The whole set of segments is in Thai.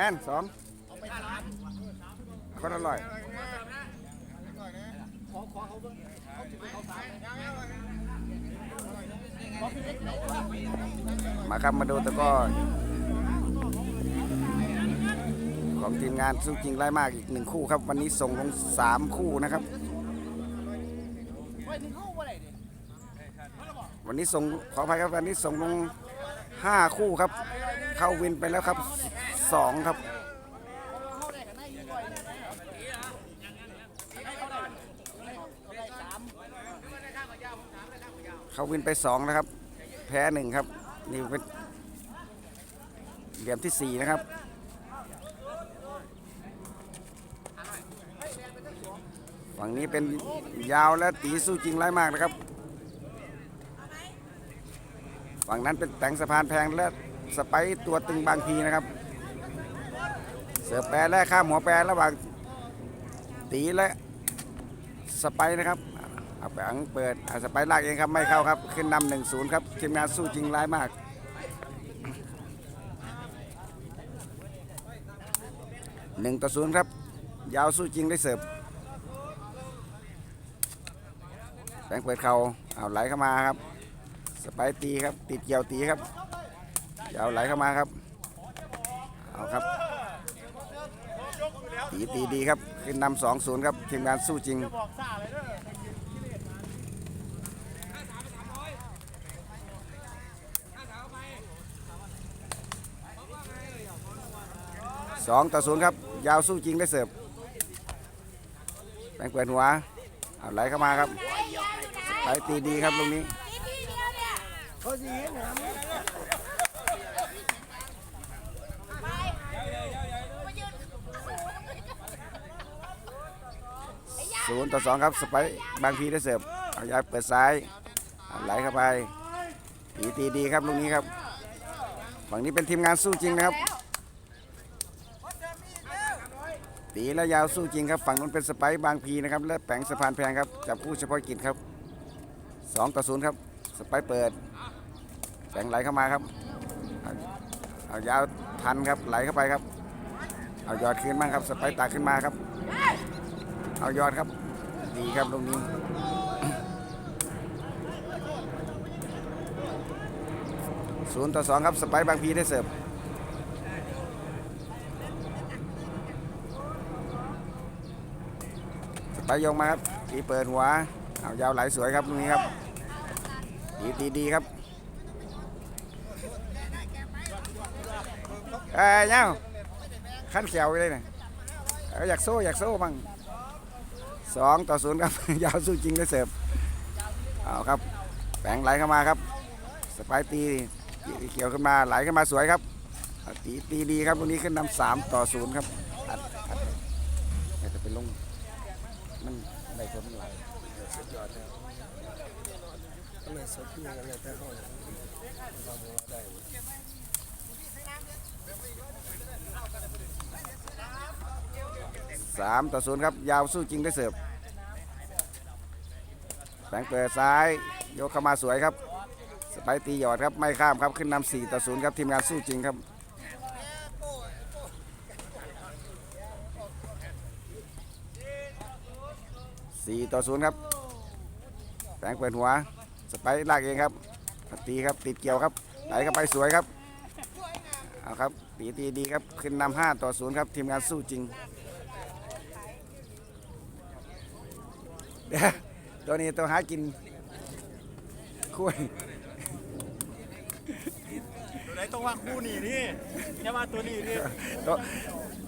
แม่นสองคนอร่อยมาครับมาดูตะก้อของทีมงานสู้จริงไล่มากอีกหนึ่งคู่ครับ วันนี้ส่งลงสามคู่นะครับ วันนี้ส่งขออภัยครับวันนี้ส่งลงห้าคู่ครับ เข้าวินไปแล้วครับ สองครับเขาวินไปสองนะครับ แพ้หนึ่งครับ นี่เป็นเหลี่ยมที่สี่นะครับฝั่งนี้เป็นยาวและตีสู้จริงร้ายมากนะครับ ฝั่งนั้นเป็นแต่งสะพานแพงและสไปตัวตึงบางพีนะครับ เสือแปรและข้ามหัวแปรระหว่างตีและสไปนะครับเอาไปอังเปิดอ่าสไปลากเองครับไม่เข้าครับ ขึ้นนำหนึ่งศูนย์ครับทีมงานสู้จริงร้ายมากหนึ่งต่อศูนย์ครับ ยาวสู้จริงได้เสิร์ฟแบงค์เปิดเขาเอาไหลเข้ามาครับ สไปตีครับ ติดเกี่ยวตีครับ ยาวไหลเข้ามาครับ เอาครับ ตีตีดีครับขึ้นนำสองศูนย์ครับทีมงานสู้จริงสองต่อศูนย์ครับ ยาวสู้จริงได้เสิร์ฟแบงเปิดหัวเอาไหลเข้ามาครับไหลตีดีครับตรงนี้ ศูนย์ต่อสองครับสไปร์บางพีได้เสิร์ฟเอายาเปิดซ้ายไหลเข้าไปตีตีดีครับลูกนี้ครับฝั่งนี้เป็นทีมงานสู้จริงนะครับ ตีและยาวสู้จริงครับ ฝั่งนู้นเป็นสไปร์บางพีนะครับ และแปงสะพานแพงครับจับคู่เฉพาะกิจครับสองต่อศูนย์ครับสไปร์เปิดแปงไหลเข้ามาครับเอายาวทันครับไหลเข้าไปครับเอายอดขึ้นบ้างครับสไปร์ตากขึ้นมาครับ เอายอดครับ ดีครับตรงนี้ศูนย์ต่อสองครับสไปบางพีได้เสิร์ฟสไปยงมาครับตีเปิดหัวเอายาวไหลสวยครับตรงนี้ครับดีดีดีครับเอ้ยเนาขั้นเขียวไปเลยนะอยากโซ่อยากโซ่บ้าง สองต่อศูนย์ครับ ยาวสู้จริงได้เสิร์ฟเอาครับแปงไหลเข้ามาครับสปร์ตีเกี่ยวขึ้นมาไหลขึ้นมาสวยครับตีตีดีครับวันนี้ขึ้นนำสามต่อศูนย์ครับอัดอัดแต่จะเป็นลงมันได้ผลมันไหลเลยสดที่อะไรแต่องเราบอกได้สามต่อศูนย์ครับ ยาวสู้จริงได้เสิร์ฟ แปงเปิดซ้ายยกเข้ามาสวยครับสไปตีหยอดครับไม่ข้ามครับขึ้นนำสี่ต่อศูนย์ครับทีมงานสู้จริงครับสี่ต่อศูนย์ครับแปงเปิดหัวสไปลากเองครับตีครับติดเกี่ยวครับไหลเข้าไปสวยครับเอาครับตีตีดีครับขึ้นนำห้าต่อศูนย์ครับทีมงานสู้จริงเดี๋ยว ตัวนี้ตัวหากินคุยตัวไหนต้องว่าคู่นี่นี่อย่ามาตัวนี้นี่ตัว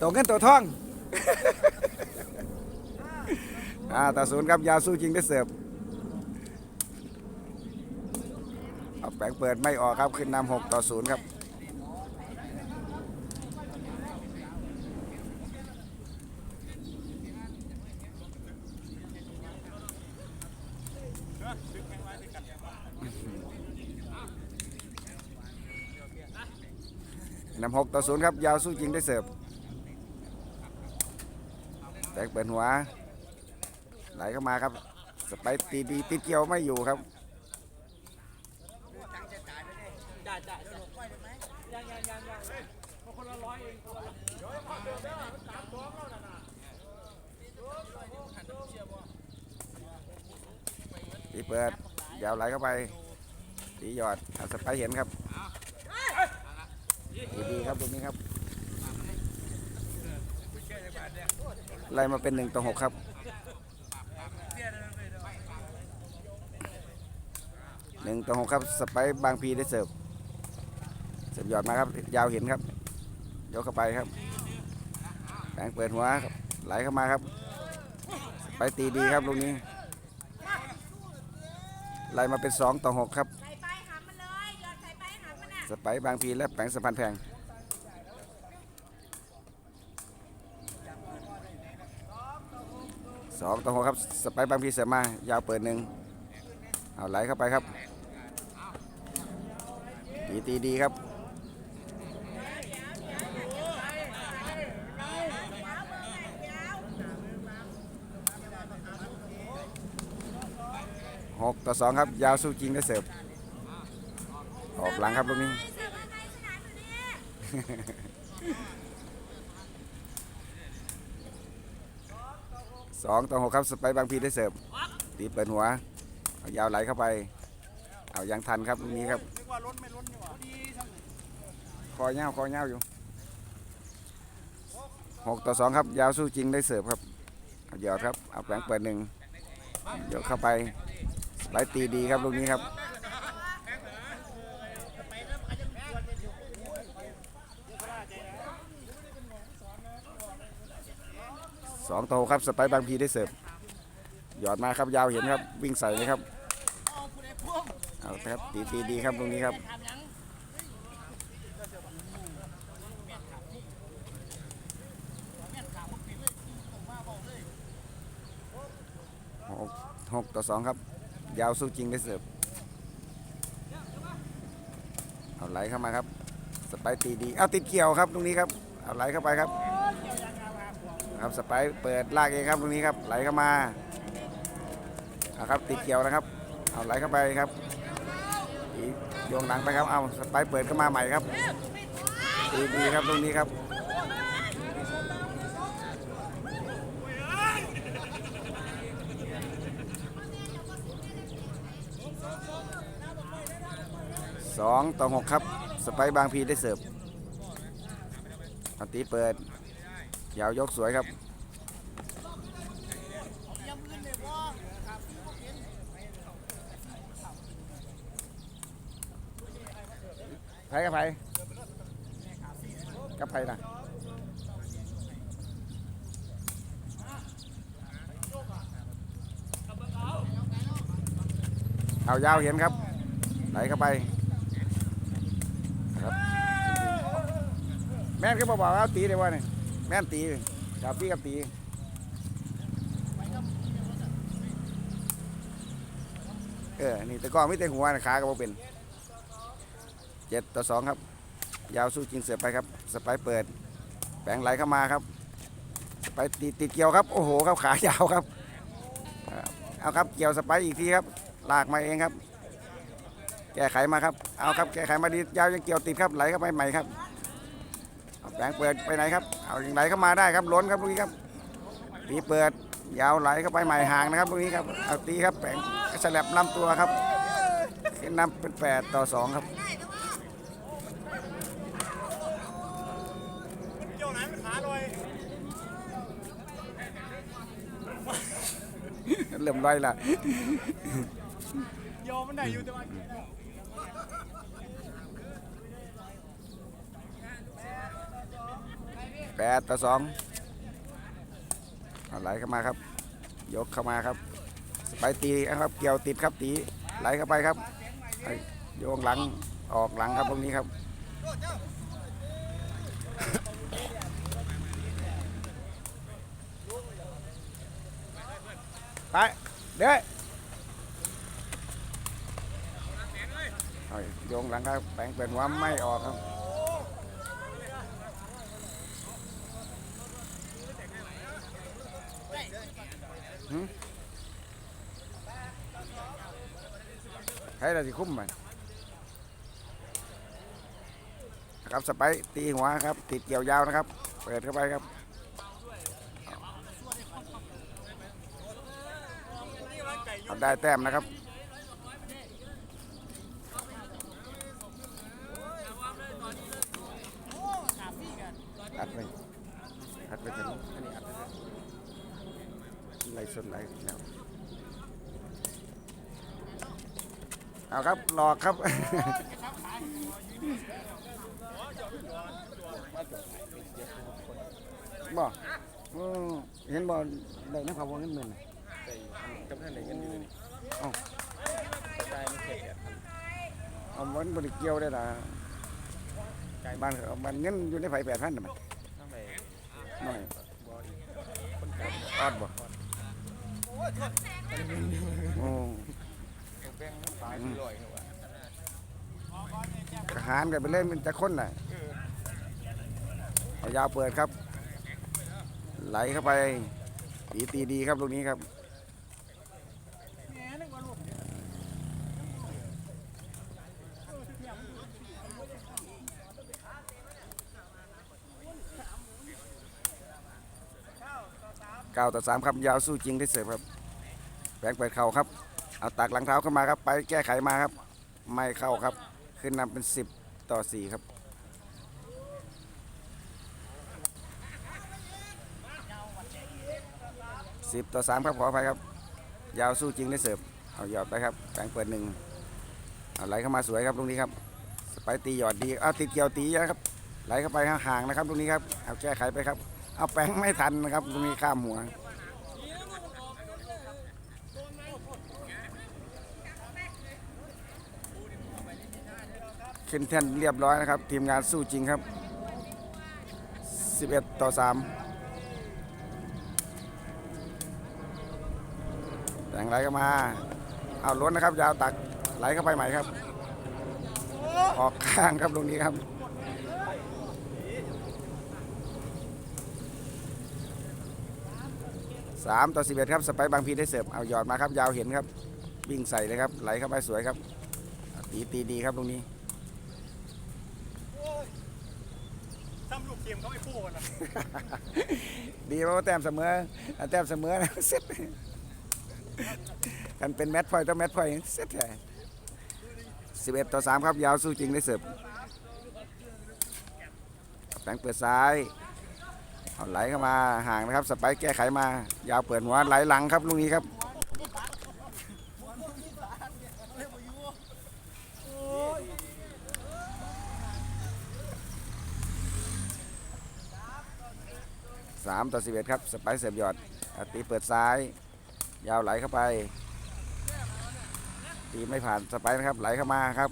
ตัวเงินตัวทองอ่าต่อศูนย์ครับยาวสู้จริงได้เสิร์ฟเอาแปงเปิดไม่ออกครับขึ้นนำหกต่อศูนย์ครับ 6ต่อ0ครับ ยาวสู้จริงได้เสิร์ฟแตกเปิดหัว ไหลเข้ามาครับ สไปตีดีติดเกี่ยวไม่อยู่ครับตีเปิด ยาวไหลเข้าไปตีหยอดสไปเห็นครับ ดีครับตรงนี้ครับไล่มาเป็นหนึ่งต่อหกครับหนึ่งต่อหกครับสไปบางพีได้เสิร์ฟเสิร์ฟหยอดมาครับ ยาวเห็นครับยกเข้าไปครับแบงเปิดหัวครับไหลเข้ามาครับ ไปตีดีครับตรงนี้ไล่มาเป็น2ต่อ6ครับ สไปร์บางพีและแปงสะพานแพงสองต่อหกครับสไปร์บางพีเสริมมายาวเปิดหนึ่งเอาไหลเข้าไปครับตีตีดีครับหกต่อสองครับยาวสู้จริงได้เสิร์ฟ ออกหลังครับลูกนี้เสิร์ฟอะไรสนามอยู่นี่สองต่อหกครับสไปบางพีได้เสิร์ฟตีเปิดหัวเอายาวไหลเข้าไป เอายังทันครับลูกนี้ครับคอยเงาคอยเงาอยู่หกต่อสองครับ ยาวสู้จริงได้เสิร์ฟครับเอาหยอดครับเอาแปลงเปิดหนึ่งยกเข้าไปสไปตีดีครับลูกนี้ครับ สองโตครับสไปบางพีได้เสิร์ฟหยอดมาครับยาวเห็นครับ วิ่งใส่เลยครับเอาครับตีตีดีครับตรงนี้ครับหกหกต่อสองครับ ยาวสู้จริงได้เสิร์ฟเอาไหลเข้ามาครับ สไปตีดี เอาติดเกี่ยวครับตรงนี้ครับ เอาไหลเข้าไปครับ ครับสไปเปิดลากเองครับตรงนี้ครับไหลเข้ามาเอาครับติดเกี่ยวนะครับ เอาไหลเข้าไปครับอีกโยงหลังไปครับเอาสไปเปิดเข้ามาใหม่ครับดีดีครับตรงนี้ครับสองต่อหกครับสไปบางพีได้เสิร์ฟตีเปิด ยาวยกสวยครับ ไผกับไผกับไผนะเอายาวเห็นครับ ไหลเข้าไปครับ แม่ก็บอกว่าเอาตีได้ว่าเนี่ย แม่นตีจับพี่กับตีเออ นี่แต่ก่อนไม่แต่หัวนะขาก็บ่เป็นเจ็ดต่อสองครับ ยาวสู้จริงเสือไปครับ สไปเปิด แปลงไหลเข้ามาครับ สไปติดติดเกี่ยวครับ โอ้โหครับขายาวครับ เอาครับเกี่ยวสไปอีกทีครับ ลากมาเองครับ แก้ไขมาครับ เอาครับ แก้ไขมาดี ยาวยังเกี่ยวติดครับ ไหลเข้าไปใหม่ครับ แปลงเปิดไปไหนครับเอาอย่างไหลเข้ามาได้ครับล้นครับตรงนี้ครับตีเปิดยาวไหลเข้าไปใหม่ห่างนะครับตรงนี้ครับเอาตีครับแปลงสลับลำตัวครับขึ้นนำเป็นแปดต่อสองครับเริ่มลอยละโยมันได้อยู่แต่ว่า แปดต่อสองไหลเข้ามาครับ ยกเข้ามาครับ ไปตีนะครับ เกี่ยวติดครับตีไหลเข้าไปครับ โยงหลังออกหลังครับตรงนี้ครับไปเด้อโยงหลังครับแปลงเป็นหัวไม่ออกครับ ใครเราคุ้มมันครับสไปตีหัวครับ ติดเกี่ยวยาวนะครับ เปิดเข้าไปครับเอาได้แต้มนะครับอัดไปอัดไปถึงอันนี้อัด ได้เลยไล่สดไล่แล้วเอาครับหลอกครับบ่อืมเห็นบ่ได้นักข่าวว่าเงินหมื่นน่ะแต่อันกำแพงไหนกันอยู่นี่เอ้าตายมันแค่แปดพันเอามันบริเกี่ยวได้ล่ะไกลบ้านเขามันเงินอยู่ในไฟแปดพันน่ะมันทำไมน้อยบอดีคนไกลออดบ่ โอ้แป้งตายที่ลอยเขาว่าทหารกันไปเล่นเป็นจะค้นน่ะเอายาวเปิดครับ ไหลเข้าไปตีตีดีครับลูกนี้ครับ เก้าต่อสามครับยาวสู้จริงได้เสิร์ฟครับแบงเปิดเข่าครับเอาตักหลังเท้าเข้ามาครับ ไปแก้ไขมาครับ ไม่เข้าครับ ขึ้นนำเป็นสิบต่อสี่ครับสิบต่อสามครับขออภัยครับ ยาวสู้จริงได้เสิร์ฟเอาหยอดไปครับแบงเปิดหนึ่งเอาไหลเข้ามาสวยครับตรงนี้ครับสไปตีหยอดดีเอาติดเกี่ยวตีนะครับ ไหลเข้าไปห่างนะครับตรงนี้ครับเอาแก้ไขไปครับ เอาแป้งไม่ทันนะครับตรงนี้ข้ามหัวขึ้นแท่นเรียบร้อยนะครับ ทีมงานสู้จริงครับ 11 ต่อ 3 แต่งไหลเข้ามา เอาล้นนะครับยาวตักไหลเข้าไปใหม่ครับ ออกข้างครับตรงนี้ครับ สามต่อสิบเอ็ดครับ สไปร์บางพีได้เสิร์ฟเอาหยอดมาครับ ยาวเห็นครับ วิ่งใส่เลยครับ ไหลเข้าไปสวยครับ ตีตีดีครับตรงนี้ซ้ำลูกเกมเขาไอ้พวกนะดีเพราะว่าแต้มเสมออะแต้มเสมอนะเสร็จกันเป็นแมตช์พอยต์ต่อแมตช์พอยต์เสร็จแท้สิบเอ็ดต่อสามครับยาวสู้จริงได้เสิร์ฟแปงเปิดซ้ายเอา ไหลเข้ามาห่างนะครับสไปร์แก้ไขมา ยาวเปิดหัวไหลหลังครับลูกนี้ครับสามต่อสิบเอ็ดครับสไปเสียบยอดอตีเปิดซ้าย ยาวไหลเข้าไป ตีไม่ผ่านสไปนะครับไหลเข้ามาครับ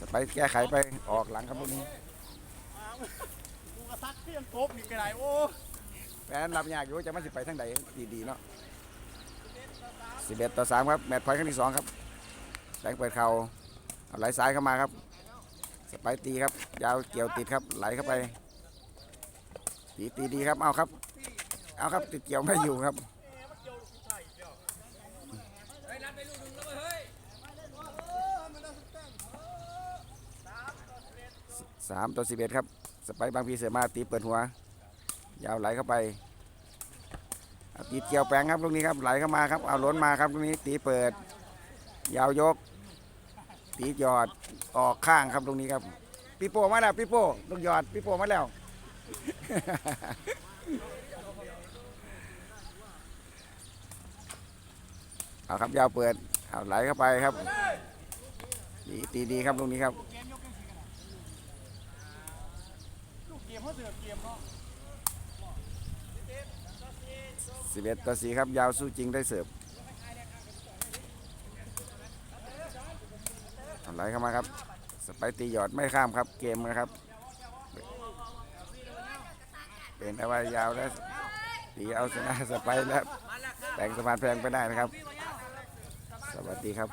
สไปแก้ไขไปออกหลังครับลูกนี้ ซักเพี้ยนกบนี่กระไรโอ้แฟนรับยากอยู่จะมาสิไปทางใดดีๆเนาะสิบเอ็ดต่อสามครับแมตช์พอยต์ครั้งที่สองครับแสงเปิดเข่าเอาไหลซ้ายเข้ามาครับสไปตีครับ ยาวเกี่ยวติดครับไหลเข้าไปตีตีดีครับเอาครับ เอาครับติดเกี่ยวไม่อยู่ครับสามต่อสิบเอ็ดครับ สไปบางพีเสือมาตีเปิดหัว ยาวไหลเข้าไปตีเกี่ยวแปลงครับลูกนี้ครับไหลเข้ามาครับเอาล้นมาครับลูกนี้ตีเปิด ยาวยก ตีหยอดออกข้างครับตรงนี้ครับพี่โป้มาแล้วพี่โป้ลูกหยอดพี่โป้มาแล้วเอาครับยาวเปิดเอาไหลเข้าไปครับดีตีดีครับตรงนี้ครับ ลูกเกมเขาเสิบเอ็ดต่อสี่ครับยาวสู้จริงได้เสิร์ฟเอาไหลเข้ามาครับสไปตีหยอดไม่ข้ามครับเกมนะครับ เป็นแต่ว่ายาวแล้วตีเอาชนะสไปแล้วแบ่งสะพานแพงไปได้นะครับ สวัสดีครับ